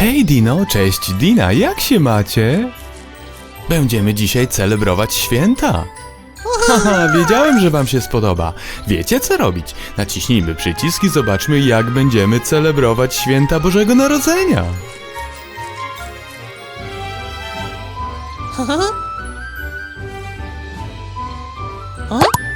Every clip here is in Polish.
Hej Dino, cześć Dina, jak się macie? Będziemy dzisiaj celebrować święta. Haha, wiedziałem, że wam się spodoba. Wiecie co robić? Naciśnijmy przycisk i zobaczmy jak będziemy celebrować święta Bożego Narodzenia.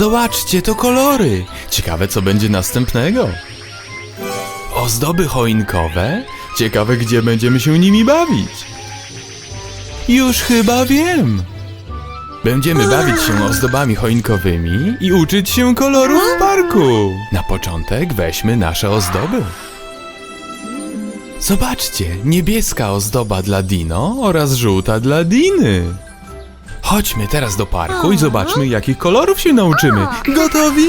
Zobaczcie, to kolory. Ciekawe, co będzie następnego. Ozdoby choinkowe? Ciekawe, gdzie będziemy się nimi bawić. Już chyba wiem. Będziemy bawić się ozdobami choinkowymi i uczyć się kolorów w parku. Na początek weźmy nasze ozdoby. Zobaczcie, niebieska ozdoba dla Dino oraz żółta dla Diny. Chodźmy teraz do parku i zobaczmy, jakich kolorów się nauczymy. Gotowi?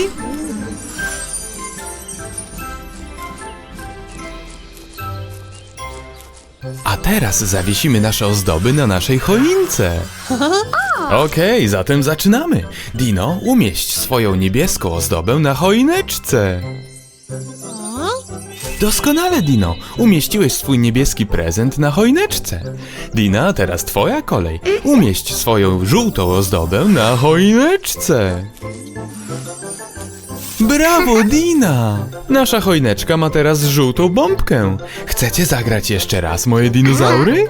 A teraz zawiesimy nasze ozdoby na naszej choince. Okej, zatem zaczynamy. Dino, umieść swoją niebieską ozdobę na choineczce. Doskonale, Dino. Umieściłeś swój niebieski prezent na choineczce. Dina, teraz twoja kolej. Umieść swoją żółtą ozdobę na choineczce. Brawo, Dina! Nasza choineczka ma teraz żółtą bombkę. Chcecie zagrać jeszcze raz, moje dinozaury?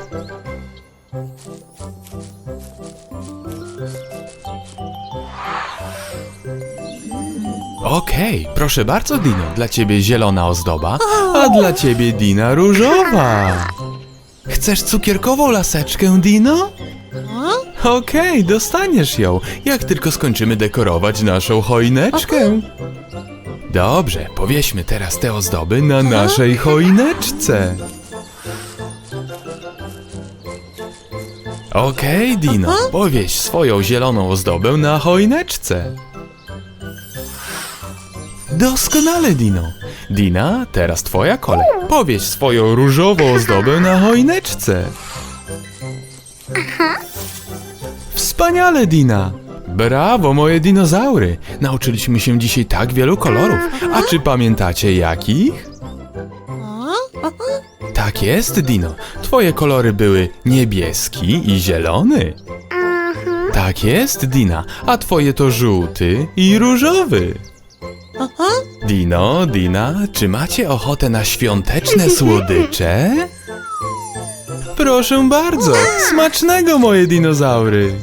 Okej, proszę bardzo, Dino. Dla ciebie zielona ozdoba, a dla ciebie Dina różowa. Chcesz cukierkową laseczkę, Dino? Okej, dostaniesz ją, jak tylko skończymy dekorować naszą choineczkę. Dobrze, powieśmy teraz te ozdoby na naszej choineczce. Okej, Dino, powieś swoją zieloną ozdobę na choineczce. Doskonale, Dino. Dina, teraz twoja kolej. Powieś swoją różową ozdobę na choineczce. Wspaniale, Dina. Brawo, moje dinozaury. Nauczyliśmy się dzisiaj tak wielu kolorów. A czy pamiętacie jakich? Tak jest, Dino. Twoje kolory były niebieski i zielony. Tak jest, Dina. A twoje to żółty i różowy. Dino, Dina, czy macie ochotę na świąteczne słodycze? Proszę bardzo, smacznego moje dinozaury!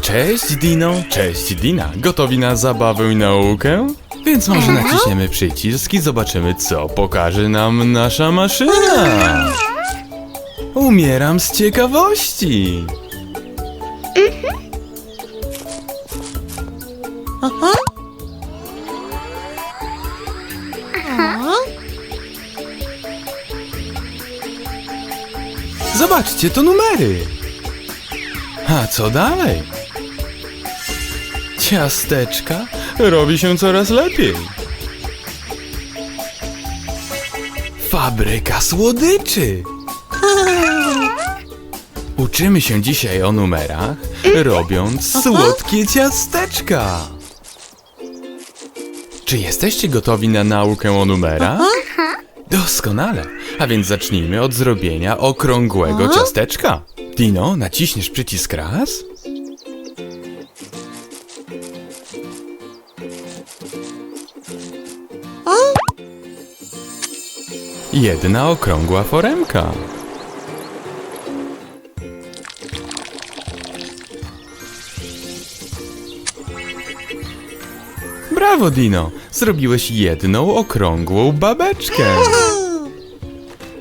Cześć Dino, cześć Dina. Gotowi na zabawę i naukę? Więc może naciśniemy przycisk i zobaczymy, co pokaże nam nasza maszyna. Umieram z ciekawości. Zobaczcie, to numery. A co dalej? Ciasteczka robi się coraz lepiej. Fabryka słodyczy. Uczymy się dzisiaj o numerach, robiąc słodkie ciasteczka. Czy jesteście gotowi na naukę o numerach? Doskonale. A więc zacznijmy od zrobienia okrągłego ciasteczka. Dino, naciśniesz przycisk raz? Jedna okrągła foremka. Brawo, Dino! Zrobiłeś jedną okrągłą babeczkę.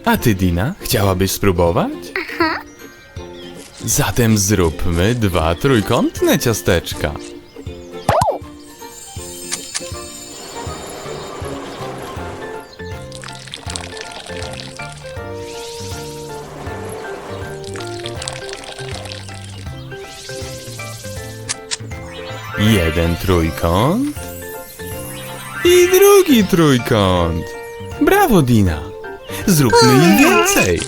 A ty, Dina, chciałabyś spróbować? Zatem zróbmy dwa trójkątne ciasteczka. Jeden trójkąt i drugi trójkąt. Brawo, Dina! Zróbmy ich więcej.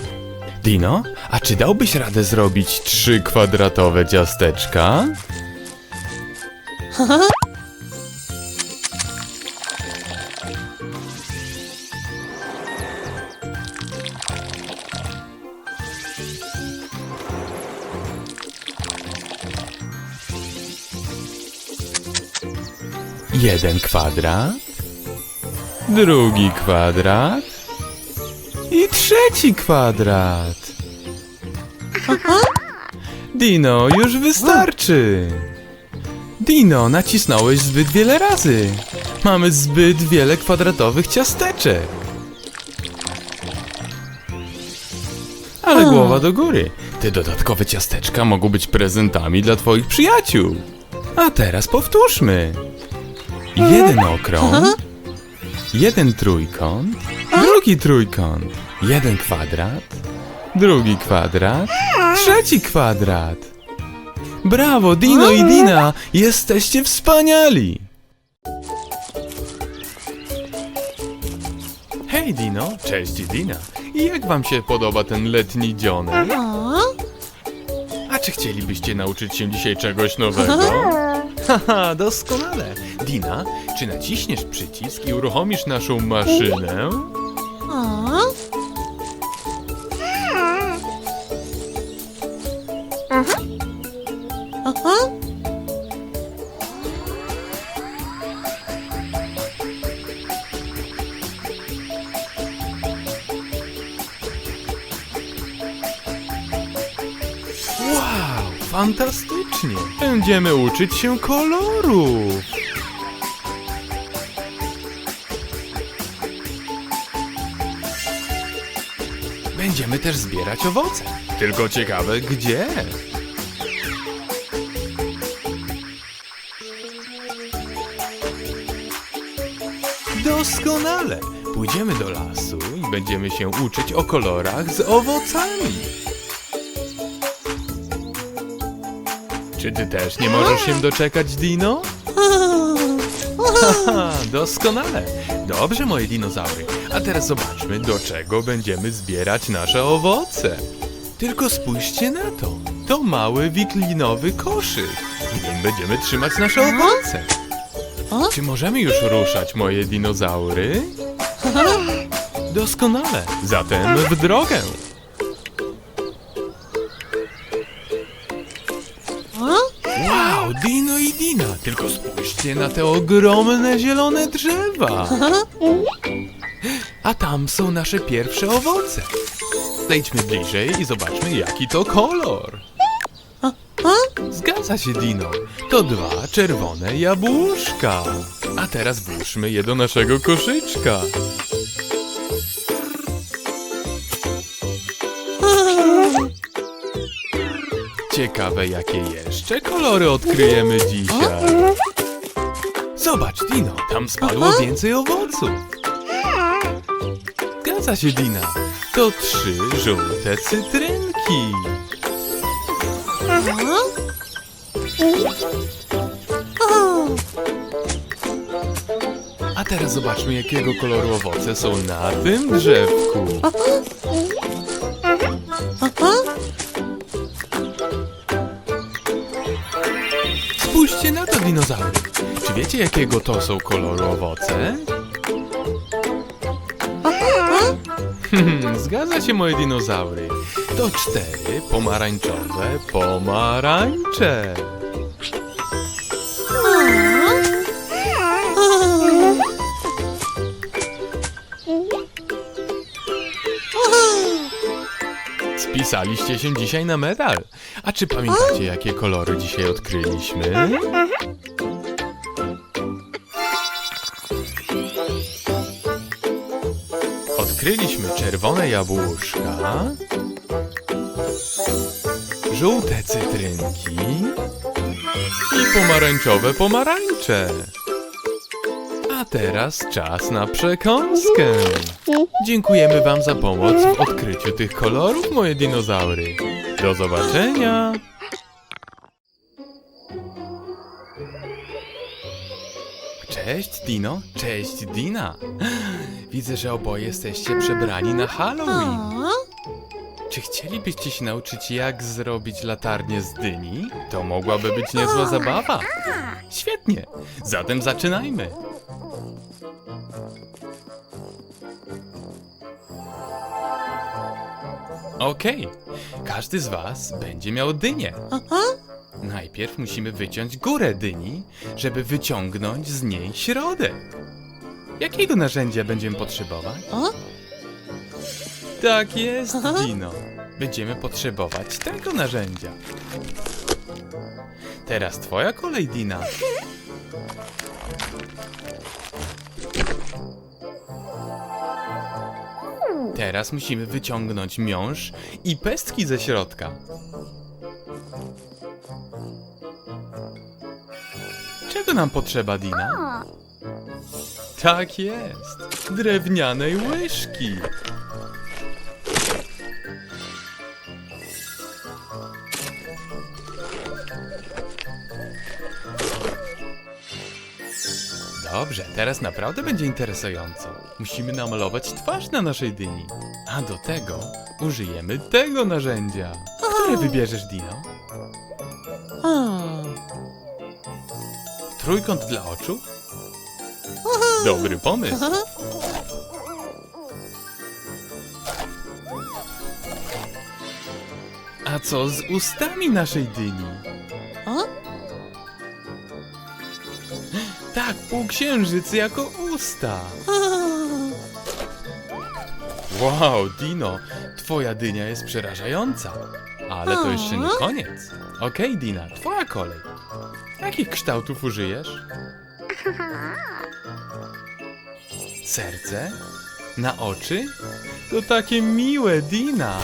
Dino, a czy dałbyś radę zrobić trzy kwadratowe ciasteczka? Jeden kwadrat, drugi kwadrat i trzeci kwadrat. Dino, już wystarczy. Dino, nacisnąłeś zbyt wiele razy. Mamy zbyt wiele kwadratowych ciasteczek. Ale głowa do góry. Te dodatkowe ciasteczka mogą być prezentami dla twoich przyjaciół. A teraz powtórzmy. Jeden okrąg, jeden trójkąt, drugi trójkąt, jeden kwadrat, drugi kwadrat, trzeci kwadrat. Brawo, Dino i Dina! Jesteście wspaniali! Hej Dino, cześć Dina. Jak wam się podoba ten letni dzionek? A czy chcielibyście nauczyć się dzisiaj czegoś nowego? Haha, doskonale. Dina, czy naciśniesz przycisk i uruchomisz naszą maszynę? Będziemy uczyć się kolorów! Będziemy też zbierać owoce. Tylko ciekawe gdzie? Doskonale! Pójdziemy do lasu i będziemy się uczyć o kolorach z owocami. Czy ty też nie możesz się doczekać, Dino? Haha, doskonale. Dobrze, moje dinozaury. A teraz zobaczmy, do czego będziemy zbierać nasze owoce. Tylko spójrzcie na to. To mały wiklinowy koszyk. W nim będziemy trzymać nasze owoce. Czy możemy już ruszać, moje dinozaury? Doskonale. Zatem w drogę. Dino i Dina, tylko spójrzcie na te ogromne zielone drzewa. A tam są nasze pierwsze owoce. Zejdźmy bliżej i zobaczmy, jaki to kolor. Zgadza się, Dino. To dwa czerwone jabłuszka. A teraz włóżmy je do naszego koszyczka. Ciekawe, jakie jeszcze kolory odkryjemy dzisiaj. Zobacz, Dino, tam spadło więcej owoców. Zgadza się, Dina. To trzy żółte cytrynki. A teraz zobaczmy, jakiego koloru owoce są na tym drzewku. Dinozaury. Czy wiecie, jakiego to są koloru owoce? Hmm, Zgadza się, moje dinozaury. To cztery pomarańczowe pomarańcze. Spisaliście się dzisiaj na medal. A czy pamiętacie, jakie kolory dzisiaj odkryliśmy? Odkryliśmy czerwone jabłuszka, żółte cytrynki i pomarańczowe pomarańcze. A teraz czas na przekąskę. Dziękujemy Wam za pomoc w odkryciu tych kolorów, moje dinozaury. Do zobaczenia! Cześć, Dino. Cześć, Dina. Widzę, że oboje jesteście przebrani na Halloween. Czy chcielibyście się nauczyć, jak zrobić latarnię z dyni? To mogłaby być niezła zabawa. Świetnie, zatem zaczynajmy. Okej, każdy z Was będzie miał dynię. Najpierw musimy wyciąć górę dyni, żeby wyciągnąć z niej środek. Jakiego narzędzia będziemy potrzebować? O? Tak jest, Dino. Będziemy potrzebować tego narzędzia. Teraz twoja kolej, Dina. Teraz musimy wyciągnąć miąższ i pestki ze środka. Czego nam potrzeba, Dina? Tak jest, drewnianej łyżki. Dobrze, teraz naprawdę będzie interesująco. Musimy namalować twarz na naszej dyni. A do tego użyjemy tego narzędzia. Które wybierzesz, Dino? Trójkąt dla oczu? Dobry pomysł. A co z ustami naszej dyni? Tak, półksiężyc jako usta. Wow, Dino, twoja dynia jest przerażająca. Ale to jeszcze nie koniec. Okej, Dina, twoja kolej. Jakich kształtów użyjesz? Serce? Na oczy? To takie miłe, Dina.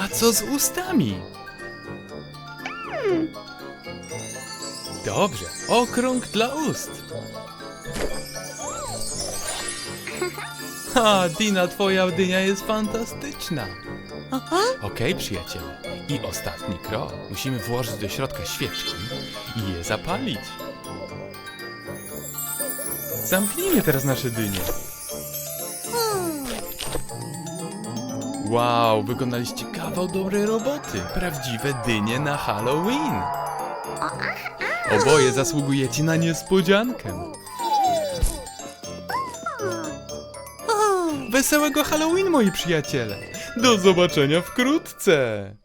A co z ustami? Dobrze, okrąg dla ust. Ha, Dina, twoja dynia jest fantastyczna. Okej, przyjaciele. I ostatni krok. Musimy włożyć do środka świeczki i je zapalić. Zamknijmy teraz nasze dynie. Wow, wykonaliście kawał dobrej roboty. Prawdziwe dynie na Halloween. Oboje zasługujecie na niespodziankę. Wesołego Halloween, moi przyjaciele. Do zobaczenia wkrótce.